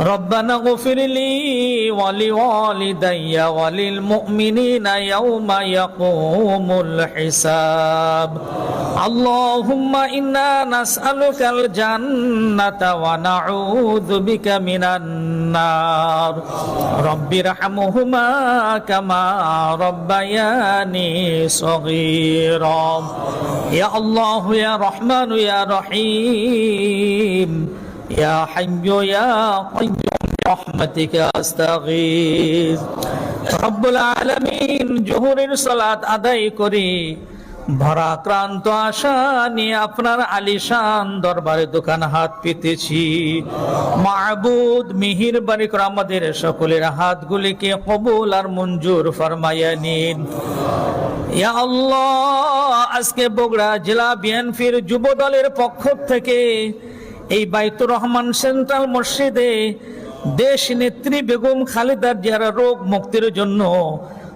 ربنا اغفر لي ولوالدي وللمؤمنين يوم يقوم الحساب. اللهم إنا نسألك الجنة ونعوذ بك من النار. رب ارحمهما كما ربياني صغيرا. يا الله يا رحمن يا رحيم. يا حي يا قيوم برحمتك استغيث رب العالمين জোহরের সালাত আদায় করি ভরাক্রান্ত আশা নিয়ে আপনার আলিশান দরবারে দোকান হাত পেতেছি মাহবুদ মিহির বাড়ি করে আমাদের সকলের হাতগুলিকে কবুল আর মঞ্জুর ফরমাইয়া নিন ইয়া আল্লাহ আজকে বগুড়া জেলা বিএনপির যুব দলের পক্ষ থেকে এই বাইতুর রহমান সেন্ট্রাল মসজিদে দেশ নেত্রী বেগম খালেদার যারা রোগ মুক্তির জন্য,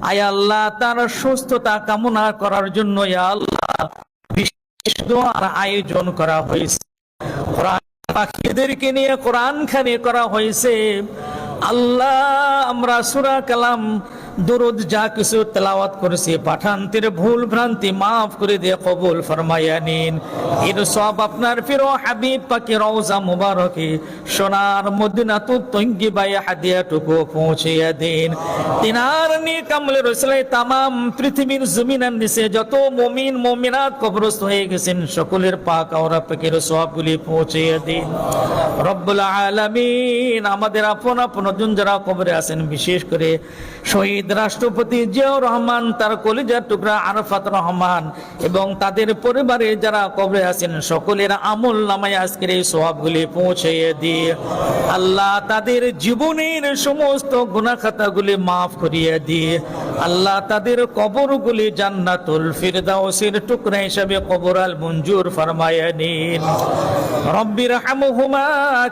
আয় আল্লাহ তার সুস্থতা কামনা করার জন্য আল্লাহ, বিশেষ দোয়ার আয়োজন করা হয়েছে। পাখিদেরকে নিয়ে কোরআন খানি করা হয়েছে। আল্লাহ, আমরা সুরা কালাম দুরুদ যা কিছু তেলাওয়াত করেছি পাঠান্তের ভুল ভ্রান্তি মাফ করে দিয়ে কবুল ফরমাইয়া নিন। এর সব আপনার ফিরো হাবিব পাকে রওজা মুবারকে, সোনার মদিনাতু তঙ্গি বাই হাদিয়াটুকু পৌঁছিয়া দিন। তিনার নি কামলে রসলাই তামাম পৃথিবীর জমিনার নিচে যত মমিন, মমিনাত কবরস্ত হয়ে গেছেন, সকলের পাক আওরা পাকের সবগুলি পৌঁছিয়ে দিন। রব্বুল আলামিন আমাদের আপন আপন যারা কবরে আছেন, বিশেষ করে শহীদ রাষ্ট্রপতি জিয়াউর রহমান, তার কলিজার টুকরা আরফাত রহমান এবং তাদের পরিবারে যারা কবরে আছেন, সকলের আমল নামায় আজকের এই স্বভাবগুলি পৌঁছে দিয়ে আল্লাহ তাদের জীবনের সমস্ত গুণাখাতাগুলি মাফ করিয়ে দিয়ে আল্লাহ তাদের কবরগুলি জান্নাতুল ফিরদাউসের টুকরা হিসাবে কবর আল মঞ্জুর ফরমায়া নিন। রব্বির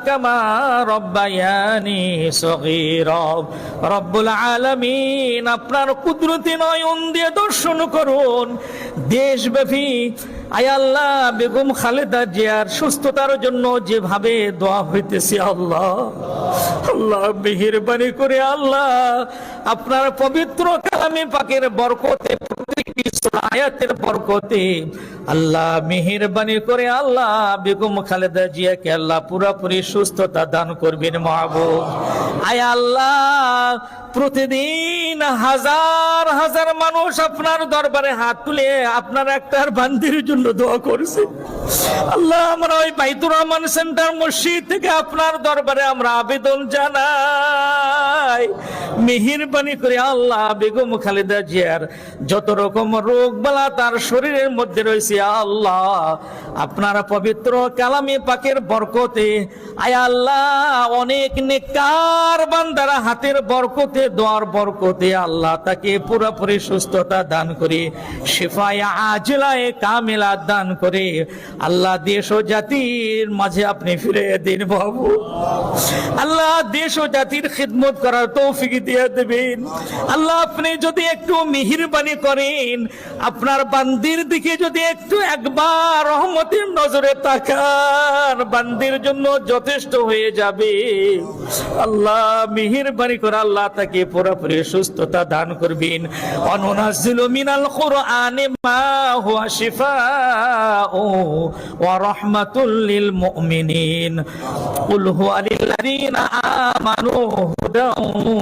কামা রব্বুল আপনার কুদরতি নয়ন দিয়ে দর্শন করুন। দেশব্যাপী আয় আল্লাহ, বেগম খালেদা জিয়ার সুস্থতার জন্য যেভাবে দোয়া হইতেছে আল্লাহ। আল্লাহ, মেহেরবানি করে আল্লাহ, আপনার পবিত্র কালামে পাকের বরকতে আয়াতের বরকতে আল্লাহ, মেহেরবানি করে আল্লাহ, বেগম খালেদা জিয়াকে আল্লাহ পুরাপুরি সুস্থতা দান করবেন মাহবুব। আয় আল্লাহ, প্রতিদিন হাজার হাজার মানুষ আপনার দরবারে হাত তুলে আপনার একটার বান্দির জন্য দোয়া করছে। আল্লাহ, আমরা ওই বাইতুর রহমান সেন্টার মসজিদ থেকে আপনার দরবারে আমরা আবেদন জানাই। মেহেরবানি করে আল্লাহ বেগম খালেদা জিয়ার যত রকম রোগ বালা তার শরীরের মধ্যে রয়েছে আল্লাহ, আপনার পবিত্র কালামে পাকের বরকতে, আয় আল্লাহ, অনেক নেকার বান্দারা হাতের বরকতে, দোয়ার বরকতে আল্লাহ তাকে পুরোপুরি সুস্থতা দান করে, শেফায় কামেলা দান করে। আল্লাহ দেশ ও জাতির মাঝে আপনি ফিরে দিন বাবু। আল্লাহ দেশ ও জাতির খিদমত করার তৌফিক দিয়ে দেবেন। আল্লাহ আপনি যদি একটু মিহিরবানি করেন, আপনার বান্দির দিকে যদি একটু একবার রহমতের নজরে তাকান, বান্দির জন্য যথেষ্ট হয়ে যাবে। আল্লাহ মিহিরবানি করে আল্লাহ তাকে পুরোপুরি সুস্থতা দান করবেন। অনুনাজিলু মিনাল কোরআনে মা হুয়া শিফাউ ওয়া রাহমাতুল লিল মুমিনিন। কুল হুয়া লিল্লাযিনা আমানু হুদাও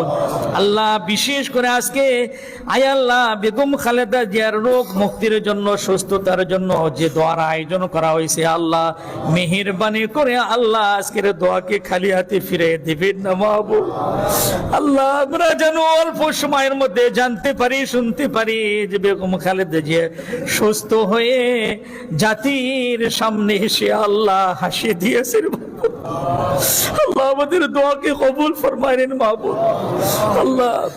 আল্লাহ বিশেষ করে আজকে আয় আল্লাহ বেগম খালেদা জিয়ার রোগ মুক্তির জন্য সুস্থতা পূজার জন্য যে দোয়ার আয়োজন করা হয়েছে, আল্লাহ মেহেরবানি করে আল্লাহ আজকের দোয়াকে খালি হাতে ফিরে দিবেন না মাহবুব। আল্লাহ আমরা যেন অল্প সময়ের মধ্যে জানতে পারি, শুনতে পারি যে বেগম খালেদ যে সুস্থ হয়ে জাতির সামনে এসে আল্লাহ হাসিয়ে দিয়েছেন। আল্লাহ আমাদের দোয়াকে কবুল ফরমাইলেন মাহবুব। আল্লাহ।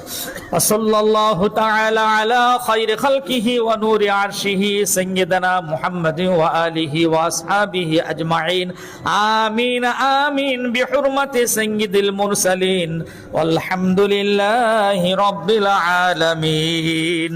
সাল্লাল্লাহু তাআলা আলা খায়রি খালকিহি ওয়া নূরি আরশিহি সাইয়্যিদানা মুহাম্মাদিন ওয়া আলিহি ওয়া আসহাবিহি আজমাইন। আমিন আমিন, বিহুরমাতি সাইয়্যিদিল মুরসালিন। ওয়ালহামদুলিল্লাহি রাব্বিল আলামিন।